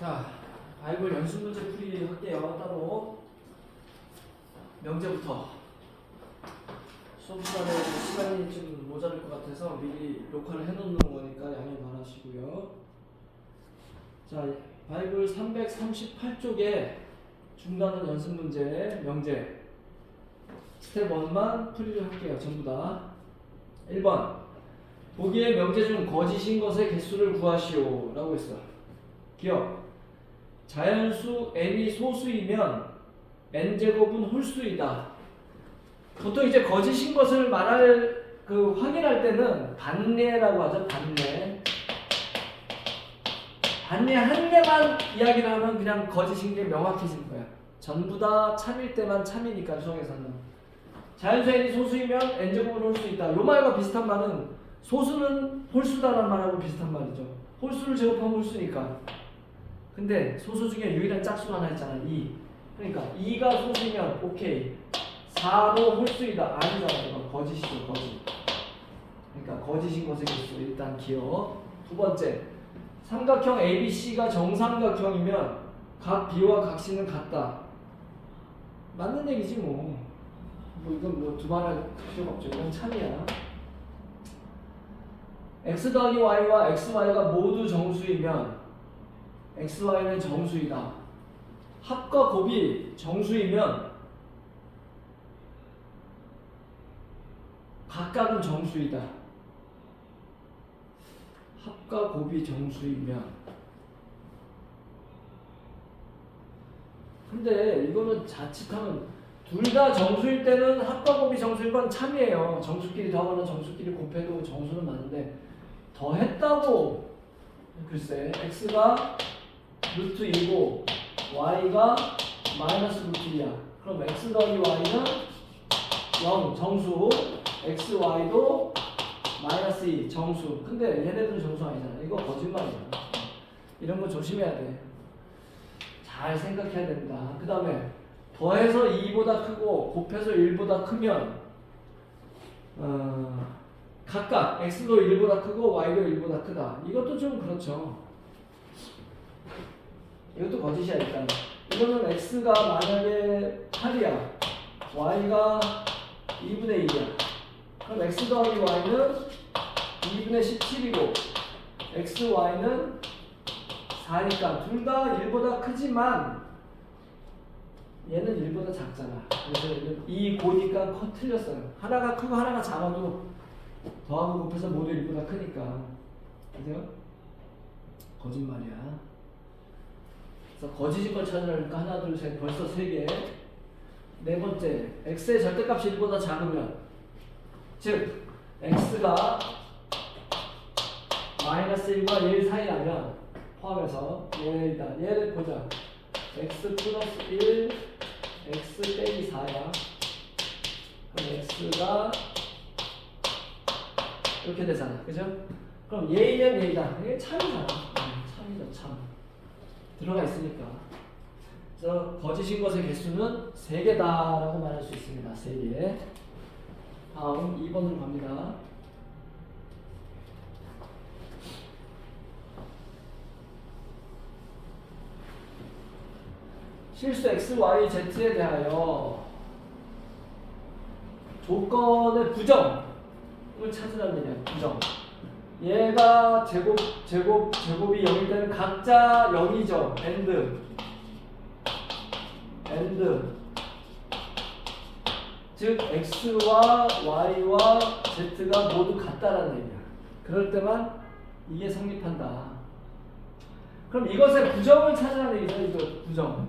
자, 바이블 연습 문제 풀이 할게요. 따로 명제부터 수업 시간에 시간이 좀 모자랄 것 같아서 미리 녹화를 해놓는 거니까 양해 바라시고요. 자, 바이블 338쪽에 중간은 연습 문제 명제 스텝 1만 풀이를 할게요. 전부 다. 1번 보기의 명제 중 거짓인 것의 개수를 구하시오 라고 했어. 기억. 자연수 n이 소수이면 n제곱은 홀수이다. 보통 이제 거짓인 것을 말할 그 확인할 때는 반례라고 하죠. 반례. 반례 한 개만 이야기를 하면 그냥 거짓인 게 명확해진 거야. 전부 다 참일 때만 참이니까 수학에서는. 자연수 n이 소수이면 n제곱은 홀수이다. 요 말과 비슷한 말은 소수는 홀수다라는 말하고 비슷한 말이죠. 홀수를 제곱하면 홀수니까. 근데 소수 중에 유일한 짝수가 하나 있잖아. 2. 그러니까 2가 소수면 오케이. 4도 홀수이다. 아니잖아. 이거 거짓이죠. 거짓. 그러니까 거짓인 것의 개수 일단 기억. 두 번째. 삼각형 ABC가 정삼각형이면 각 B와 각 C는 같다. 맞는 얘기지 뭐. 뭐 이건 뭐 두말할 필요가 없죠. 이건 참이야. x 더하기 y와 xy가 모두 정수이면 xy는 정수이다. 합과 곱이 정수이면 각각은 정수이다. 합과 곱이 정수이면 근데 이거는 자칫하면 둘 다 정수일 때는 합과 곱이 정수인 건 참이에요. 정수끼리 더하거나 정수끼리 곱해도 정수는 많은데 더했다고 글쎄 x가 루트 2고 y가 마이너스 루트 2야. 그럼 x 더하기 y는 0 정수 x y도 마이너스 2 정수. 근데 얘네들은 정수 아니잖아. 이거 거짓말이야. 이런 거 조심해야 돼. 잘 생각해야 된다. 그 다음에 더해서 2보다 크고 곱해서 1보다 크면 어, 각각 x도 1보다 크고 y도 1보다 크다. 이것도 좀 그렇죠. 이것도 거짓이야 일단. 이거는 x가 만약에 8이야. y가 2분의 1이야. 그럼 x 더하기 y는 2분의 17이고 x, y는 4니까 둘 다 1보다 크지만 얘는 1보다 작잖아. 그래서 얘는 이 고니까 커 틀렸어요. 하나가 크고 하나가 작아도 더하고 곱해서 모두 1보다 크니까. 그죠? 거짓말이야. 그래서 거짓인 걸 찾으려니까 하나, 둘, 셋, 벌써 세 개. 네 번째, x의 절대값이 1보다 작으면, 즉, x가 마이너스 1과 1 사이라면, 포함해서 얘다. 얘를 보자. x 플러스 1, x 빼기 4야. 그럼 x가 이렇게 되잖아. 그죠? 그럼 얘이면 얘이다. 이게 참이잖아. 음, 참이죠, 참. 들어가 있으니까. 그래서 거짓인 것의 개수는 3개다라고 말할 수 있습니다. 3개. 다음 2번으로 갑니다. 실수 x, y, z에 대하여 조건의 부정을 찾으라는 얘기야. 부정. 얘가 제곱, 제곱, 제곱이 0일 때는 각자 0이죠. and. and. 즉, x와 y와 z가 모두 같다라는 얘기야. 그럴 때만 이게 성립한다. 그럼 이것의 부정을 찾으라는 얘기죠. 이거 부정.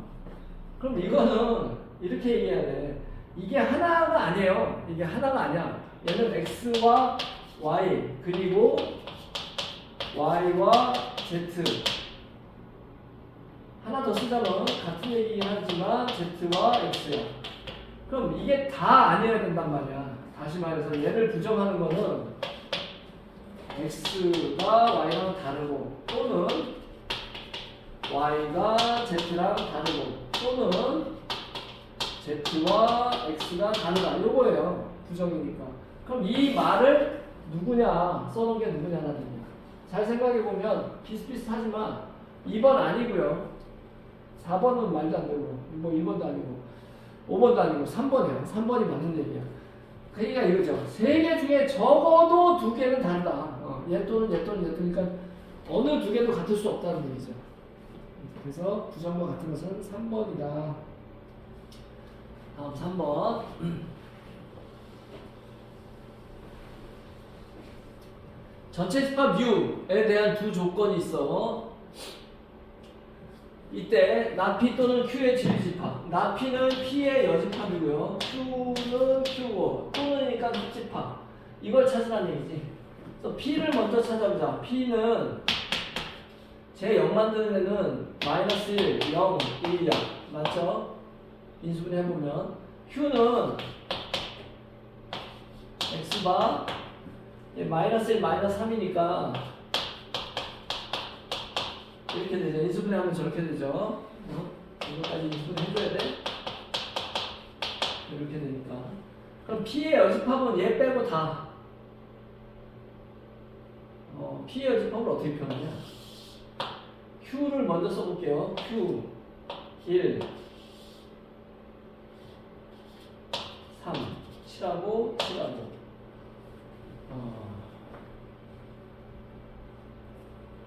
그럼 이거는 이렇게 얘기해야 돼. 이게 하나가 아니에요. 이게 하나가 아니야. 얘는 x와 y 그리고 y와 z 하나 더 쓰자면 같은 얘기긴 하지만 z와 x야. 그럼 이게 다 아니어야 된단 말이야. 다시 말해서 얘를 부정하는 거는 x가 y랑 다르고 또는 y가 z랑 다르고 또는 z와 x가 다르다. 요거예요. 부정이니까. 그럼 이 말을 누구냐 써놓은 게 누구냐라는 얘기야. 잘 생각해 보면 비슷비슷하지만 2번 아니고요. 4번은 말도 안 되고 뭐 1번도 아니고 5번도 아니고 3번이에요. 3번이 맞는 얘기야. 그러니까 이거죠. 세 개 중에 적어도 두 개는 다르다. 어, 얘 또는 얘 또는 얘 그러니까 어느 두 개도 같을 수 없다는 얘기죠. 그래서 부정과 같은 것은 3번이다. 다음 3번. 전체 집합 U에 대한 두 조건이 있어. 이때 나피 또는 Q의 진리집합. 나피는 P의 여집합이고요. Q는 Q고 또는이니까 합집합. 이걸 찾으라는 얘기지. 그래서 P를 먼저 찾아보자. P는 제0 만드는 애는 마이너스 1, 0, 1이야. 맞죠? 인수분 해보면 Q는 X바 얘 마이너스 1, 마이너스 3이니까 이렇게 되죠. 인수분해 하면 저렇게 되죠. 어? 이거까지 인수분해 해줘야 돼. 이렇게 되니까. 그럼 P의 여집합은 얘 빼고 다. 어, P의 여집합을 어떻게 표현하냐? Q를 먼저 써볼게요. Q 1 3 7하고 7하고 어.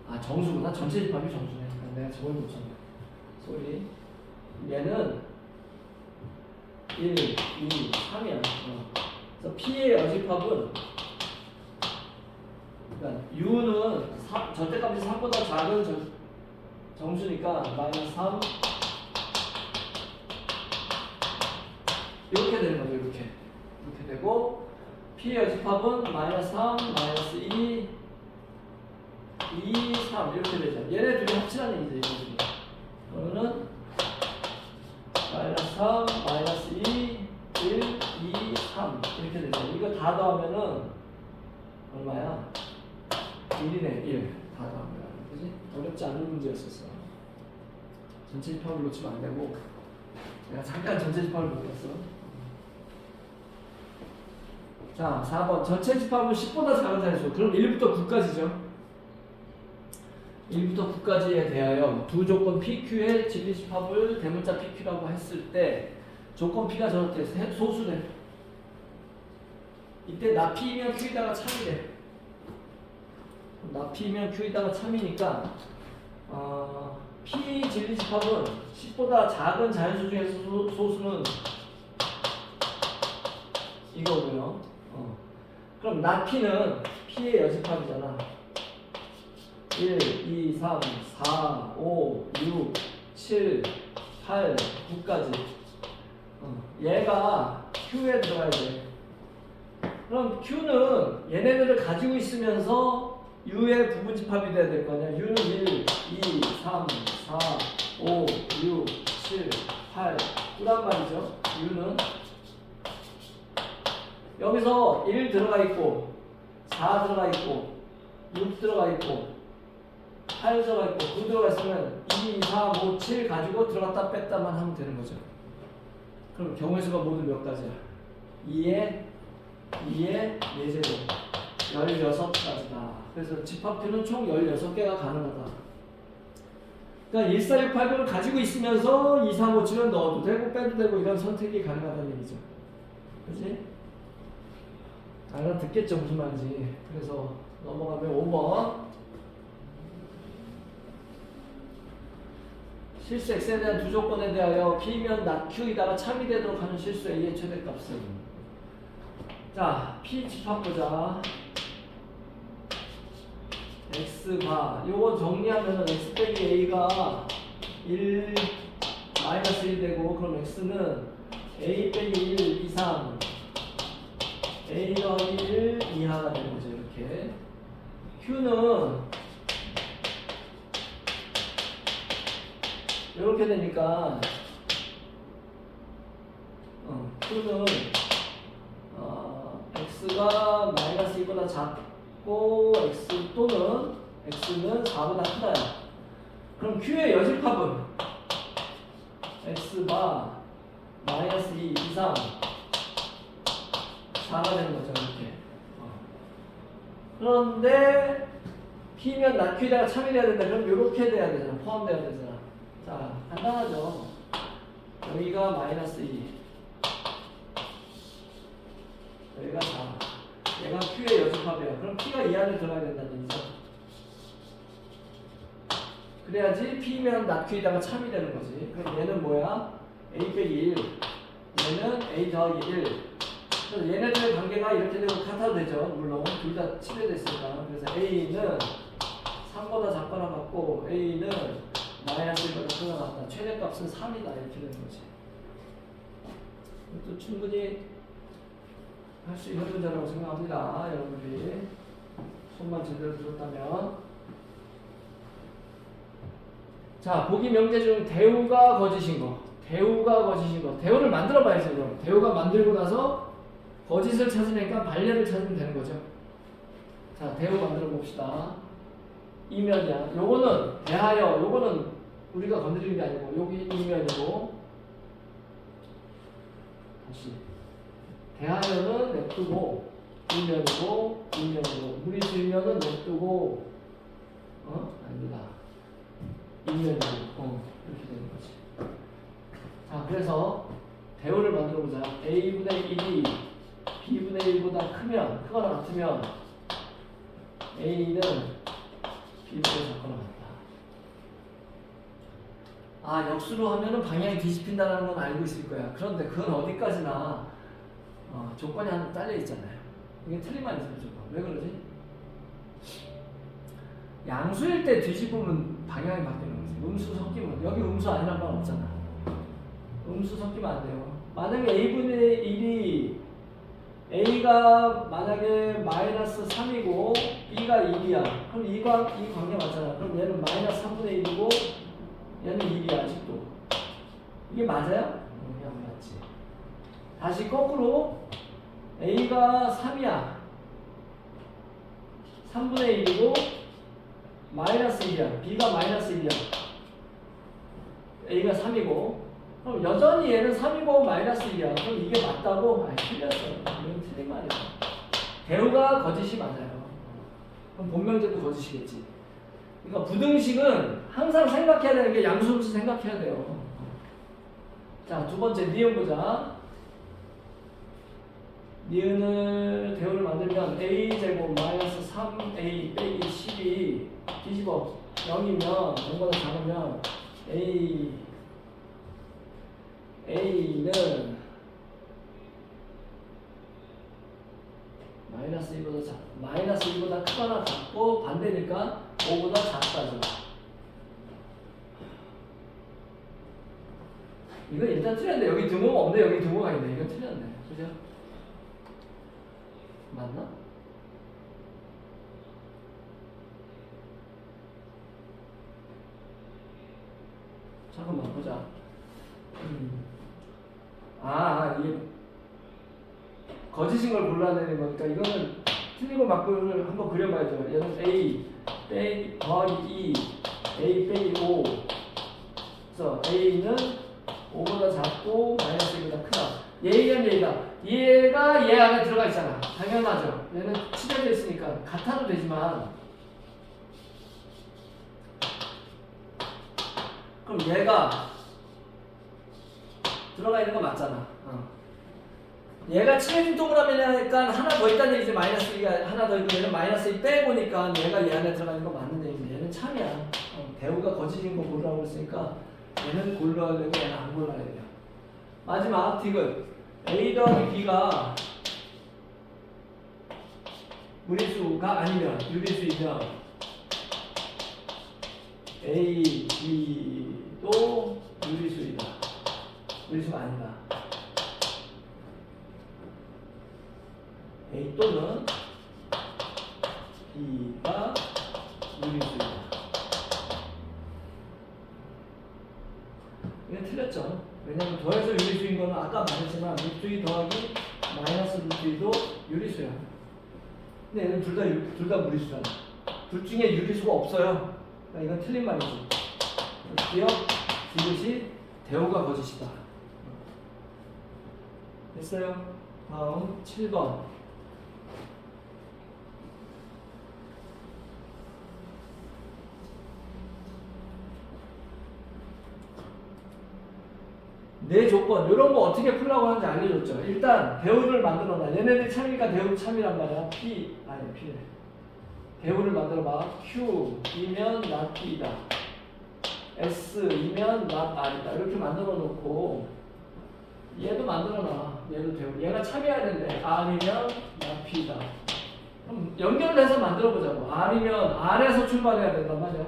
아 정수구나? 전체 집합이 정수네. 아, 내가 저걸 못 찾네. 쏘리. 얘는 1, 2, 3이야. 어. 그래서 P의 여집합은 그러니까 U는 3, 절대값이 3보다 작은 정, 정수니까 마이너스 3 이렇게 되는 거죠 이렇게. 이렇게 되고 P의 여집합은 마이너스 3, 마이너스 2 2, 3 이렇게 되죠. 얘네 둘이 합치라는 얘기죠. 얘네들이. 그러면은 마이너스 3, 마이너스 2, 1, 2, 3 이렇게 되죠. 이거 다 더하면은 얼마야? 1이네 1. 다 더하면 그지? 어렵지 않은 문제였었어. 전체 집합을 놓치면 안 되고 내가 잠깐 전체 집합을 놓쳤어. 자, 4번 전체 집합은 10보다 작은 자릿수. 그럼 1부터 9까지죠. 1부터 9까지에 대하여 두 조건 PQ의 진리집합을 대문자 PQ라고 했을 때 조건 P가 세- 소수래. 이때 나 P이면 Q이다가 참이래. 나 P이면 Q이다가 참이니까 어, P 진리집합은 10보다 작은 자연수 중에서 소, 소수는 이거고요. 어. 그럼 나 P는 P의 여집합이잖아. 1, 2, 3, 4, 5, 6, 7, 8, 9까지. 어, 얘가 Q에 들어가야 돼. 그럼 Q는 얘네들을 가지고 있으면서 U의 부분집합이 돼야 될 거 아니야. U는 1, 2, 3, 4, 5, 6, 7, 8, 9란 말이죠. U는 여기서 1 들어가 있고 4 들어가 있고 6 들어가 있고 8 들어가 있고 9 들어가 있으면 2, 3, 5, 7 가지고 들어갔다 뺐다만 하면 되는 거죠. 그럼 경우의 수가 모두 몇 가지야? 2에 2에 4제곱 16가지다. 그래서 집합표는 총 16개가 가능하다. 그러니까 14689를 가지고 있으면서 2, 3, 5, 7은 넣어도 되고 빼도 되고 이런 선택이 가능하다는 얘기죠. 그지? 알아듣겠죠 무슨 말인지. 그래서 넘어가면 5번. 실수 x에 대한 두 조건에 대하여 b면 not q이다가 참이 되도록 하는 실수 a의 최대값은 자 p 집합 보자 x가 요거 정리하면은 x 빼기 a가 1 마이너스 1 되고 그럼 x는 a 빼기 1 이상 a 더하기 1 이하가 되는 거죠 이렇게 q는 이렇게 되니까 어, q는 어, x가 마이너스 2보다 작고 x 또는 x는 4보다 크다야. 그럼 q의 여집합은 x가 마이너스 2 이상 4가 되는 거죠 이렇게. 어. 그런데 P면 낮퀴다가 참이래야 된다. 그럼 이렇게 돼야 되잖아. 포함돼야 되잖아. 자, 간단하죠. 여기가 마이너스 2. 여기가 4. 얘가 Q의 여집합이야. 그럼 P가 이 안에 들어가야 된다는 얘기죠. 그래야지 P면 낮퀴다가 참이 되는 거지. 그럼 얘는 뭐야? A 빼기 1. 얘는 A 더하기 1. 얘네들의 관계가 이렇게 되고 같아도 되죠. 물론 둘다 칠해됐으니까. 그래서 A는 3보다 작거나 같고 A는 마이너스 1보다 크거나 같다. 최대값은 3이다 이렇게 되는 거지. 이것도 충분히 할 수 있는 문제라고 생각합니다. 여러분들이 손만 제대로 들었다면. 자, 보기 명제 중 대우가 거짓인 거. 대우가 거짓인 거. 대우를 만들어 봐야죠, 그럼. 대우가 만들고 나서 거짓을 찾으니까 반례를 찾으면 되는 거죠. 자, 대우 만들어 봅시다. 이면이야. 요거는 대하여, 요거는 우리가 건드리는 게 아니고, 여기 이면이고, 다시. 대하여는 냅두고, 이면이고, 이면이고, 무리수이면은 냅두고, 어? 아닙니다. 이면이고, 어, 이렇게 되는 거지. 자, 그래서 대우를 만들어 보자. a분의 1이 b분의 1보다 크면, 크거나 같으면 a는 b보다 작거나 같다. 아, 역수로 하면은 방향이 뒤집힌다는 건 알고 있을 거야. 그런데 그건 어디까지나 어, 조건이 하나 딸려 있잖아요. 이게 틀린 말이죠, 조건. 왜 그러지? 양수일 때 뒤집으면 방향이 바뀌는 거지. 음수 섞이면 여기 음수 아니란 말 없잖아. 음수 섞이면 안 돼요. 만약에 a분의 1이 a가 만약에 마이너스 3이고 b가 1이야. 그럼 이, 관, 이 관계 맞잖아. 그럼 얘는 마이너스 3분의 1이고 얘는 1이야 아직도. 이게 맞아요? 응, 그냥 맞지. 다시 거꾸로 a가 3이야. 3분의 1이고 마이너스 1이야. b가 마이너스 1이야. a가 3이고 그럼 여전히 얘는 3이고 마이너스 1이야. 그럼 이게 맞다고? 아 틀렸어. 이건 틀린 말이야. 대우가 거짓이 맞아요. 그럼 본명제도 거짓이겠지. 그러니까 부등식은 항상 생각해야 되는 게 양수음수 생각해야 돼요. 자, 두 번째 니은 보자. 니은을 대우를 만들면 a 제곱 마이너스 3a 빼기 10이 뒤집어 0이면 0보다 작으면 a a는 마이너스 1보다 작 마이너스 1보다 크거나 같고 반대니까 5보다 작다죠. 이거 일단 틀렸네. 여기 등호가 없네. 여기 등호가 있네. 이거 틀렸네. 그죠? 맞나? 잠깐만 보자. 음. 아, 아, 이게 거짓인 걸 골라내는 거니까 이거는 틀리고 맞고를 한번 그려봐야죠. 얘는 A 빼기 더하기 2, A 빼기 5. 그래서 A는 5보다 작고 마이너스 1보다 크다. 얘기한 얘기가 얘가 얘 안에 들어가 있잖아. 당연하죠. 얘는 칠해져 있으니까 같아도 되지만 그럼 얘가 들어가 있는 거 맞잖아. 어. 얘가 칠해진 동그라미니까 하나 더 있다는 얘기지 마이너스 2가 하나 더 있고 얘는 마이너스 2 빼보니까 얘가 얘 안에 들어가 있는 거 맞는 얘기인데 얘는 참이야. 어, 배우가 거짓인 거 고르라고 했으니까 얘는 골라야 되고 얘는 안 골라야 돼요. 마지막 디귿 A 더하기 B가 무리수가 아니면 유리수이면 A, B도 유리수이다. 무리수가 아니다. A 또는 B가 유리수이다. 이건 틀렸죠. 왜냐면 더해서 유리수인 거는 아까 말했지만 루트 2 더하기 마이너스 루트 2도 유리수야. 근데 얘는 둘 다 둘 다 무리수잖아. 둘 중에 유리수가 없어요. 그러니까 이건 틀린 말이지. 기억 이것이 대우가 거짓이다. 됐어요? 다음 7번. 내 조건 이런 거 어떻게 풀라고 하는지 알려줬죠. 일단 대우를 만들어놔. 얘네들 참이니까 대우 참이란 말이야. P 아니 P 대우를 만들어봐. Q이면 나 P이다. S이면 나 R이다. 이렇게 만들어놓고 얘도 만들어놔. 얘도 배우. 얘가 참여해야 되는데 R이면 P다. 그럼 연결해서 만들어 보자고. R이면 R에서 출발해야 된단 말이야.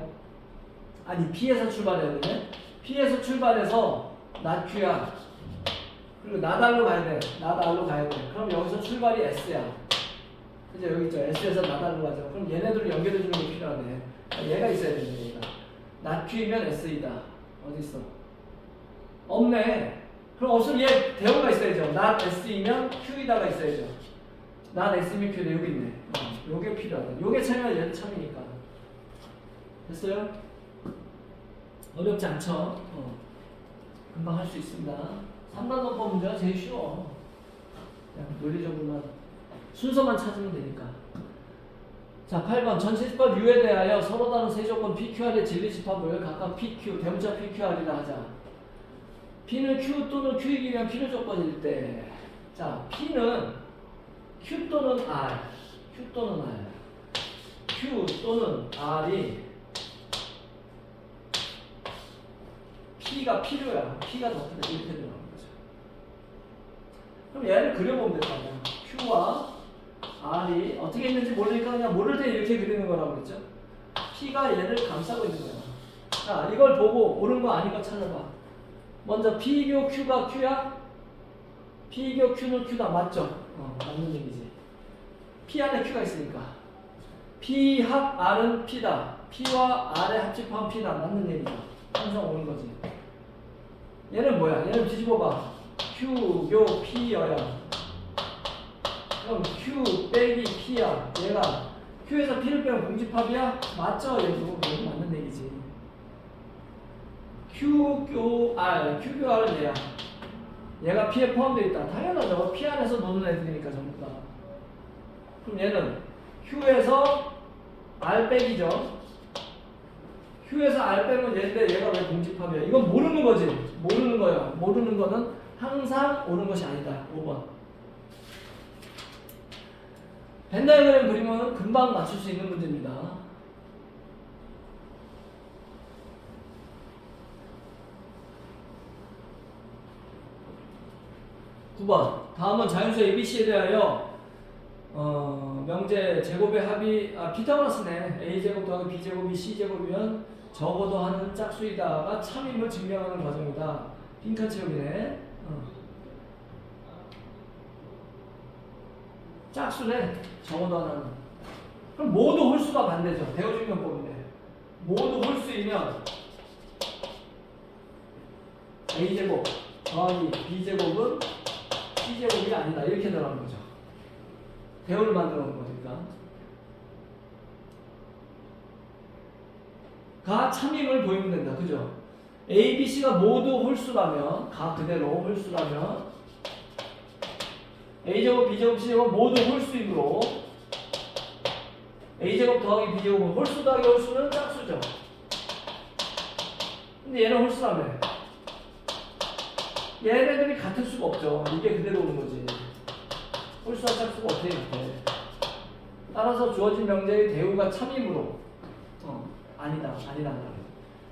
아니 P에서 출발해야 되네. P에서 출발해서 not Q야. 그리고 나달로 가야 돼. 나달로 가야 돼. 그럼 여기서 출발이 S야. 이제 여기 있죠. S에서 나달로 가죠. 그럼 얘네들을 연결해 주는 게 필요하네. 얘가 있어야 되는 얘가. not Q이면 S이다. 어디 있어? 없네. 그럼 없으면 얘 대우가 있어야죠. not S이면 Q이다가 있어야죠. not S이면 Q다 여기 있네. 어, 요게 필요하다. 요게 참여가 얘도 참이니까. 됐어요? 어렵지 않죠? 어. 금방 할 수 있습니다. 3단 논법 문제가 제일 쉬워. 그냥 논리적으로만 순서만 찾으면 되니까. 자, 8번 전치집합 U에 대하여 서로 다른 세 조건 PQR의 진리 집합을 각각 PQ, 대문자 PQR이라 하자. P는 Q 또는 Q이기 위한 필요 조건일 때, 자, P는 Q 또는 R, Q 또는 R, Q 또는 R이 P가 필요야. P가 더 크다. 이렇게 들어가는 거죠. 그럼 얘를 그려보면 아니야. Q와 R이 어떻게 있는지 모르니까 그냥 모를 때 이렇게 그리는 거라고 그랬죠. P가 얘를 감싸고 있는 거야. 자, 이걸 보고 옳은 거 아닌 거 찾아봐. 먼저 P교 Q가 Q야? P교 Q는 Q다. 맞죠? 어, 맞는 얘기지. P 안에 Q가 있으니까. P 합 R은 P다. P와 R의 합집합 P다. 맞는 얘기다. 항상 오는 거지. 얘는 뭐야? 얘는 뒤집어봐. Q, 교, P여야. 그럼 Q 빼기 P야. 얘가 Q에서 P를 빼면 공집합이야? 맞죠? 얘도 얘도 맞는 얘기지. Q, 교, R. Q, 교, R은 얘야. 얘가 P에 포함되어 있다. 당연하죠. P 안에서 노는 애들이니까 전부 다. 그럼 얘는 Q에서 R 빼기죠. Q에서 R 빼면 얘인데 얘가 왜 공집합이야? 이건 모르는 거지. 모르는 거야. 모르는 거는 항상 옳은 것이 아니다. 5번. 벤다이그램 그리면 금방 맞출 수 있는 문제입니다. 구번 다음은 자연수 ABC에 대하여 어, 명제 제곱의 합이 아 피타고라스네 a 제곱 더하기 b 제곱이 c 제곱이면 적어도 하는 짝수이다가 참임을 증명하는 과정이다. 빈칸 채우기네. 어. 짝수네 적어도 하나는. 그럼 모두 홀수가 반대죠. 대우증명법인데 모두 홀수이면 a 제곱 더하기 b 제곱은 c 제곱이 아니다 이렇게 들어가는 거죠. 대우를 만들어 놓은 거니까. 가 참임을 보이면 된다. 그죠? A, B, C가 모두 홀수라면, 가 그대로 홀수라면, A제곱, B제곱, C제곱 모두 홀수이므로, A제곱 더하기 B제곱은 홀수 더하기 홀수는 짝수죠. 근데 얘는 홀수라며. 얘네들이 같을 수가 없죠. 이게 그대로 오는 거지. 홀수와 짝수가 어떻게 같아? 따라서 주어진 명제의 대우가 참이므로 어, 아니다, 아니다.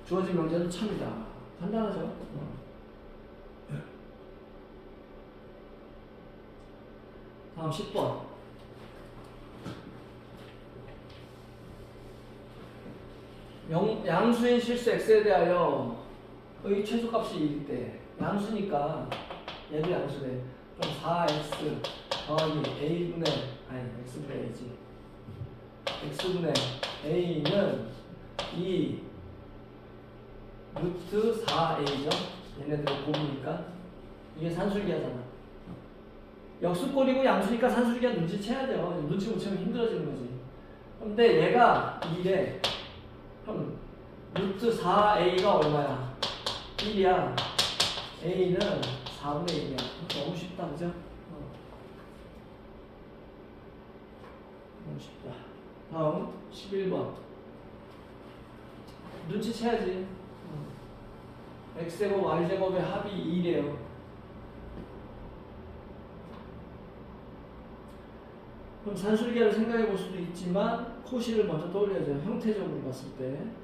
주어진 명제는 참이다. 간단하죠? 어. 다음 10번. 영, 양수인 실수 x에 대하여 의 최소값이 1일 때 양수니까 얘도 양수래. 그럼 4x 더하기 a분의 아니 x분의 a지. X분의 a는 2 루트 4a죠. 얘네들의 곱이니까. 이게 산술기하잖아 역수꼴이고 양수니까 산술기하 눈치채야죠 눈치 못 채면 힘들어지는 거지. 근데 얘가 2래 그럼 루트 4a가 얼마야? 1이야 a는 4분의 1이야 너무 쉽다 그죠? 어. 너무 쉽다. 다음 11번. 눈치채야지. 어. x제곱 y제곱의 합이 2래요. 그럼 산술계를 생각해 볼 수도 있지만 코시를 먼저 떠올려야죠. 형태적으로 봤을 때.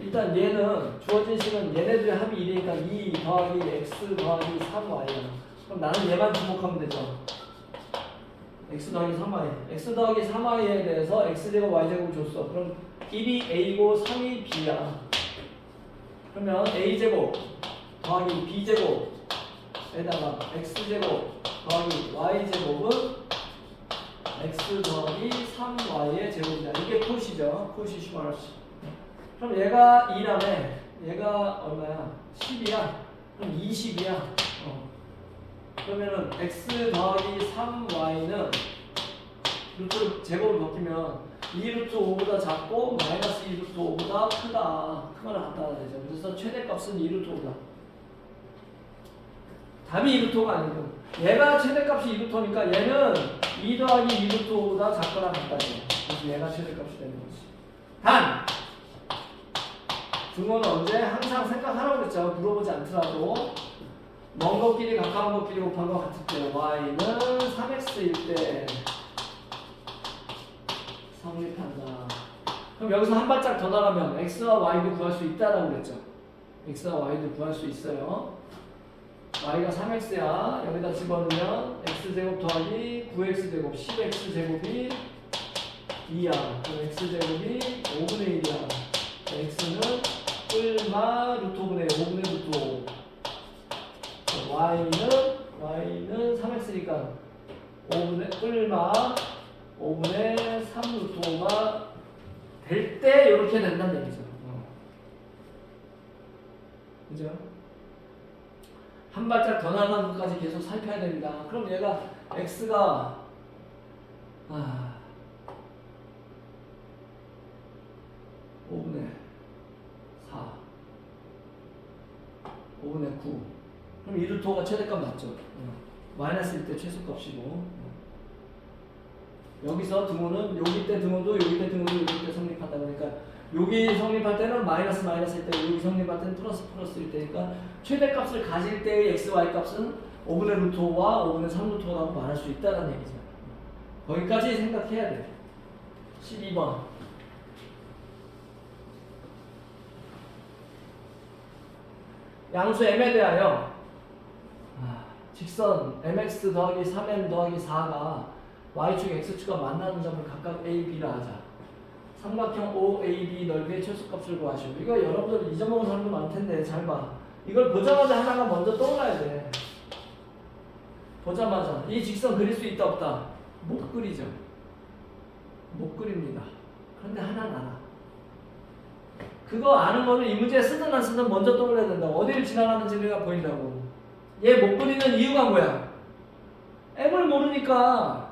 일단 얘는 주어진 식은 얘네들의 합이 1이니까 2 더하기 x 더하기 3y야. 그럼 나는 얘만 주목하면 되죠. x 더하기 3y. x 더하기 3y에 대해서 x제곱 y제곱 줬어. 그럼 1이 a고 3이 b야. 그러면 a제곱 더하기 b제곱에다가 x제곱 더하기 y제곱은 x 더하기 3y의 제곱이다. 이게 코시죠. 코시 슈마르시. 그럼 얘가 2라며 얘가 얼마야? 10이야. 그럼 20이야. 어. 그러면은 x 더하기 3y는 루트 제곱을 벗기면 2루트 5보다 작고 마이너스 2루트 5보다 크다. 갖다 놔야 되죠. 그래서 최대값은 2루트 5다. 답이 2루트가 아니고 얘가 최대값이 2루트니까 얘는 2 더하기 2루트보다 작거나 같다죠. 그래서 얘가 최대값이 되는 거지. 단! 등호는 언제? 항상 생각하라고 그랬죠. 물어보지 않더라도 먼 것끼리 가까운 것끼리 곱한 것 같을 때 y는 3x일 때 성립한다. 그럼 여기서 한 발짝 더 나가면 x와 y도 구할 수 있다라고 그랬죠. x와 y도 구할 수 있어요. y가 3x야. 여기다 집어넣으면 x제곱 더하기 9x제곱 10x제곱이 2야. 그럼 x제곱이 5분의 1이야. x는 뿔마 루트 5분의 5분의 루트 5. y는 y는 3x니까 5분의 뿔마 5분의 3 루트 5가 될 때 이렇게 된다는 얘기죠. 어. 그죠? 한 발짝 더 나가는 것까지 계속 살펴야 됩니다. 그럼 얘가 x가 아 5분의 4 5분의 9 그럼 이 루트가 최대값 맞죠? 어. 마이너스일 때 최소값이고 어. 여기서 등호는 여기 때 등호도 여기 때 등호도 여기 때 성립한다 그러니까 여기 성립할 때는 마이너스 마이너스일 때 여기 성립할 때는 플러스 플러스일 때니까 최대값을 가질 때의 x, y 값은 5분의 루트 5와 5분의 3 루트 5라고 말할 수 있다는 얘기죠. 거기까지 생각해야 돼. 12번. 양수 m에 대하여 아, 직선 mx 더하기 3m 더하기 4가 y축 x축과 만나는 점을 각각 a, b라 하자. 삼각형 OAB 넓이의 최소값을 구하시오. 이거 여러분들 잊어먹은 사람도 많을 텐데 잘 봐. 이걸 보자마자 하나가 먼저 떠올라야 돼. 보자마자 이 직선 그릴 수 있다 없다. 못 그리죠. 못 그립니다. 그런데 하나는 알아. 그거 아는 거는 이 문제 쓰든 안 쓰든 먼저 떠올려야 된다. 어디를 지나가는지가 보인다고. 얘 못 그리는 이유가 뭐야? M을 모르니까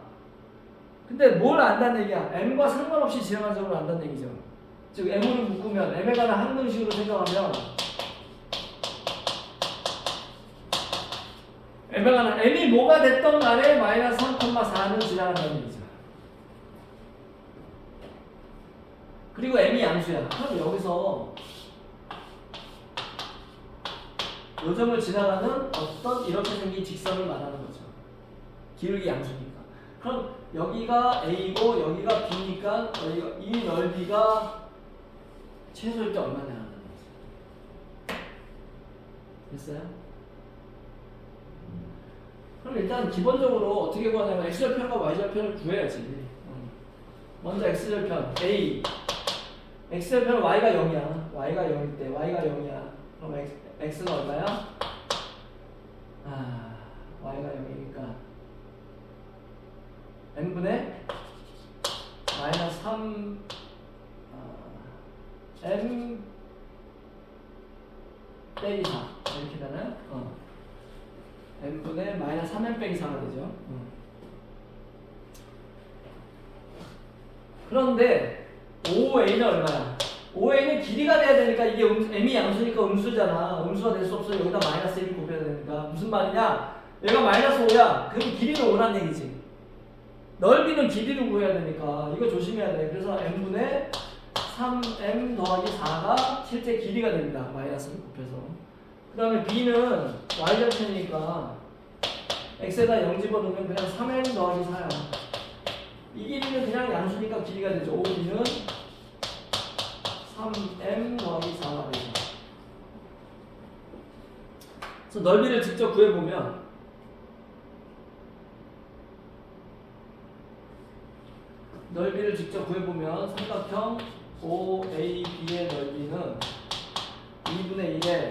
근데 뭘 안다는 얘기야? M과 상관없이 지나가는 점을 안다는 얘기죠. 즉 M을 묶으면 M에 관한 항등식으로 생각하면 M에 관한 M이 뭐가 됐던 간에 마이너스 3,4는 지나간다는 얘기죠. 그리고 M이 양수야. 그럼 여기서 요점을 지나가는 어떤 이렇게 생긴 직선을 말하는 거죠. 기울기 양수니까. 그럼 여기가 A고 여기가 B니까 이 넓이가 최소일 때 얼마나 하는 거지? 됐어요? 그럼 일단 기본적으로 어떻게 구하냐면 x절편과 y절편을 구해야지. 음. 먼저 x절편 A x절편 y가 0이야. y가 0일 때 y가 0이야. 그럼 x, x는 얼마야? 아 y가 0이니까 n분의 마이너스 3 아, m 빼기 4 이렇게 되나요? 어. n분의 마이너스 3m 빼기 4가 되죠. 어. 그런데 5a는 얼마야? 5a는 길이가 돼야 되니까 이게 음, m이 양수니까 음수잖아. 음수가 될 수 없어. 여기다 마이너스 1을 곱해야 되니까 무슨 말이냐? 얘가 마이너스 5야. 그럼 길이는 5란 얘기지. 넓이는 길이를 구해야 되니까 이거 조심해야 돼. 그래서 n분의 3m 더하기 4가 실제 길이가 됩니다. 마이너스를 곱해서. 그 다음에 b는 y절편이니까 x에다 0 집어넣으면 그냥 3m 더하기 4야. 이 길이는 그냥 양수니까 길이가 되죠. 5b는 3m 더하기 4가 되죠. 그래서 넓이를 직접 구해보면 넓이를 직접 구해보면 삼각형 OAB의 넓이는 2분의 1에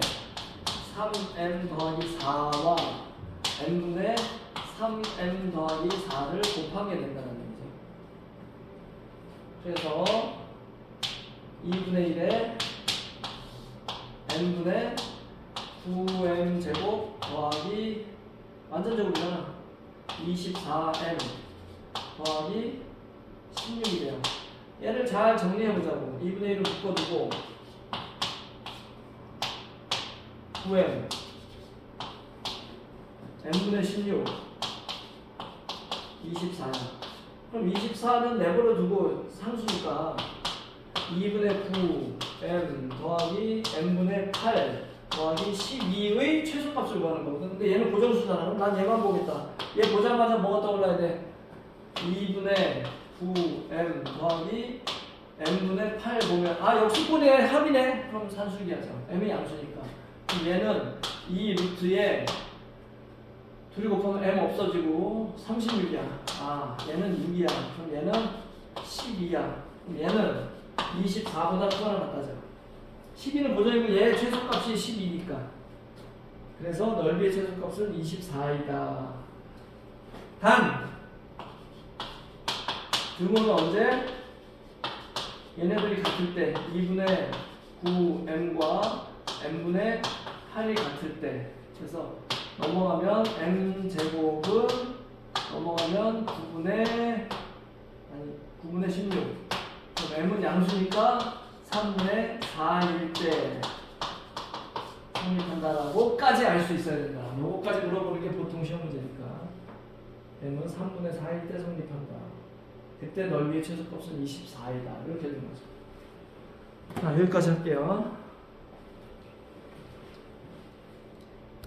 3m 더하기 4와 n분의 3m 더하기 4를 곱하게 된다는 얘기죠. 그래서 2분의 1에 n분의 9m 제곱 더하기 완전 제곱이잖아 24m 더하기 16이래요 얘를 잘 정리해보자고 2분의 1을 묶어두고 9m n분의 16 24야 그럼 24는 내버려 두고 상수니까 2분의 9 m 더하기 n분의 8 더하기 12의 최소값을 구하는 거거든. 근데 얘는 고정수잖아. 난 얘만 보겠다. 얘 보자마자 뭐가 떠올라야 돼? 2분의 9m 더하기 n분의 8 보면 아 역수분의 합이네. 그럼 산술기 하죠. m이 양수니까. 그럼 얘는 이 루트에 둘이 곱하면 m 없어지고 36이야. 아 얘는 6이야. 그럼 얘는 12야. 그럼 얘는 24보다 크거나 같다죠. 12는 보정이고 얘 최소값이 12니까. 그래서 넓이의 최소값은 24이다. 단 등호는 언제? 얘네들이 같을 때 2분의 9m과 m분의 8이 같을 때 그래서 넘어가면 m 제곱은 넘어가면 9분의 아니 9분의 16 그럼 m은 양수니까 3분의 4일 때 성립한다라고까지 알 수 있어야 된다. 요거까지 물어보는 게 보통 시험 문제니까. m은 3분의 4일 때 성립한다. 그때 넓이의 최소값은 24이다. 이렇게 되는 거죠. 자, 여기까지 할게요.